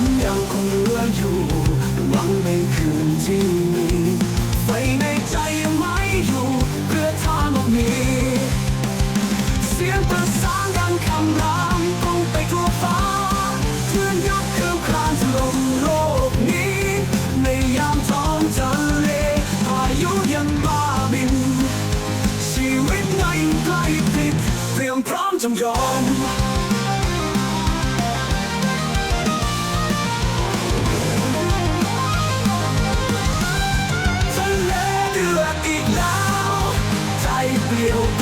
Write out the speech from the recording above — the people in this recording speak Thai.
นยังคงเหลืออยู่หวังในคืนที่มีไฟในใจยังไม่อยู่เพื่อทางออกนี้ เสียงประสานดังคำรามกงไปทั่วฟ้าเพื่อนยับคือคลานถล่มโลกนี้ ในยามท้องทะเลพายุยังบ้าบิน ชีวิตในใกล้พลิดเตรียมพร้อมจงยอม you